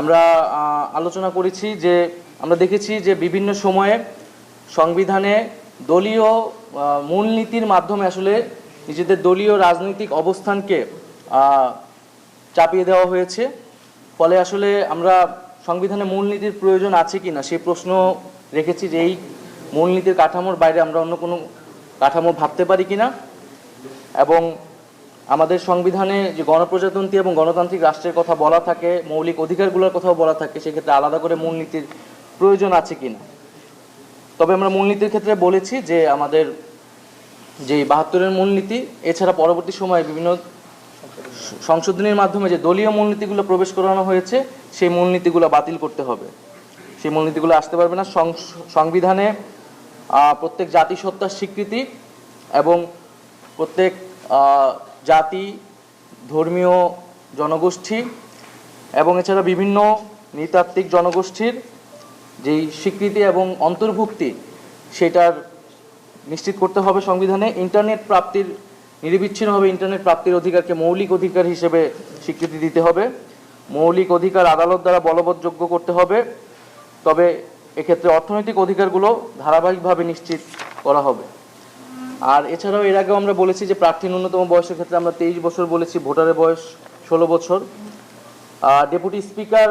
আমরা আলোচনা করেছি যে, আমরা দেখেছি যে বিভিন্ন সময়ে সংবিধানে দলীয় মূলনীতির মাধ্যমে আসলে নিজেদের দলীয় রাজনৈতিক অবস্থানকে চাপিয়ে দেওয়া হয়েছে। ফলে আসলে আমরা সংবিধানে মূলনীতির প্রয়োজন আছে কি না সেই প্রশ্ন রেখেছি যে এই মূলনীতির কাঠামোর বাইরে আমরা অন্য কোনো কাঠামো ভাবতে পারি কি না এবং আমাদের সংবিধানে যে গণপ্রজাতন্ত্রী এবং গণতান্ত্রিক রাষ্ট্রের কথা বলা থাকে, মৌলিক অধিকারগুলোর কথাও বলা থাকে, সেক্ষেত্রে আলাদা করে মূলনীতির প্রয়োজন আছে কিনা? তবে আমরা মূলনীতির ক্ষেত্রে বলেছি যে আমাদের যে বাহাত্তরের মূলনীতি, এছাড়া পরবর্তী সময়ে বিভিন্ন সংশোধনীর মাধ্যমে যে দলীয় মূলনীতিগুলো প্রবেশ করানো হয়েছে, সেই মূলনীতিগুলো বাতিল করতে হবে। সেই মূলনীতিগুলো আসতে পারবে না। সংবিধানে প্রত্যেক জাতিসত্তার স্বীকৃতি এবং প্রত্যেক জাতি, ধর্মীয় জনগোষ্ঠী এবং এছাড়া বিভিন্ন নৃতাত্ত্বিক জনগোষ্ঠীর যেই স্বীকৃতি এবং অন্তর্ভুক্তি সেটার নিশ্চিত করতে হবে সংবিধানে। ইন্টারনেট প্রাপ্তির, নিরবিচ্ছিন্নভাবে ইন্টারনেট প্রাপ্তির অধিকারকে মৌলিক অধিকার হিসেবে স্বীকৃতি দিতে হবে। মৌলিক অধিকার আদালত দ্বারা বলবৎযোগ্য করতে হবে। তবে এক্ষেত্রে অর্থনৈতিক অধিকারগুলো ধারাবাহিকভাবে নিশ্চিত করা হবে। আর এছাড়াও এর আগেও আমরা বলেছি যে প্রার্থী ন্যূনতম বয়সের ক্ষেত্রে আমরা তেইশ বছর বলেছি, ভোটারের বয়স ষোলো বছর। ডেপুটি স্পিকার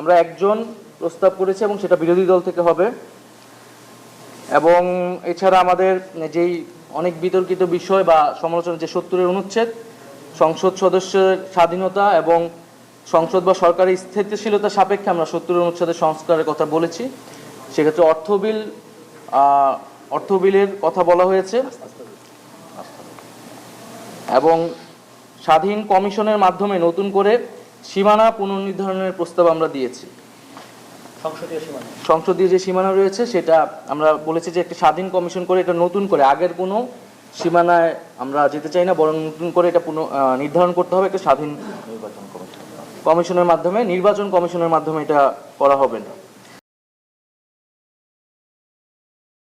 আমরা একজন প্রস্তাব করেছি এবং সেটা বিরোধী দল থেকে হবে। এবং এছাড়া আমাদের যেই অনেক বিতর্কিত বিষয় বা সমালোচনা, যে সত্তরের অনুচ্ছেদ, সংসদ সদস্যের স্বাধীনতা এবং সংসদ বা সরকারের স্থিতিশীলতা সাপেক্ষে আমরা সত্তর অনুচ্ছেদের সংস্কারের কথা বলেছি। সেক্ষেত্রে অর্থ বিল অর্থ বিলের কথা বলা হয়েছে এবং স্বাধীন কমিশনের মাধ্যমে নতুন করে সীমানা পুনর্নির্ধারণের প্রস্তাব আমরা দিয়েছি। সংসদীয় যে সীমানা রয়েছে সেটা আমরা বলেছি যে একটা স্বাধীন কমিশন করে এটা নতুন করে আগের কোনো সীমানায় আমরা যেতে চাই না বরং নতুন করে এটা পুনঃ নির্ধারণ করতে হবে একটা স্বাধীন নির্বাচন কমিশনের মাধ্যমে নির্বাচন কমিশনের মাধ্যমে এটা করা হবে না।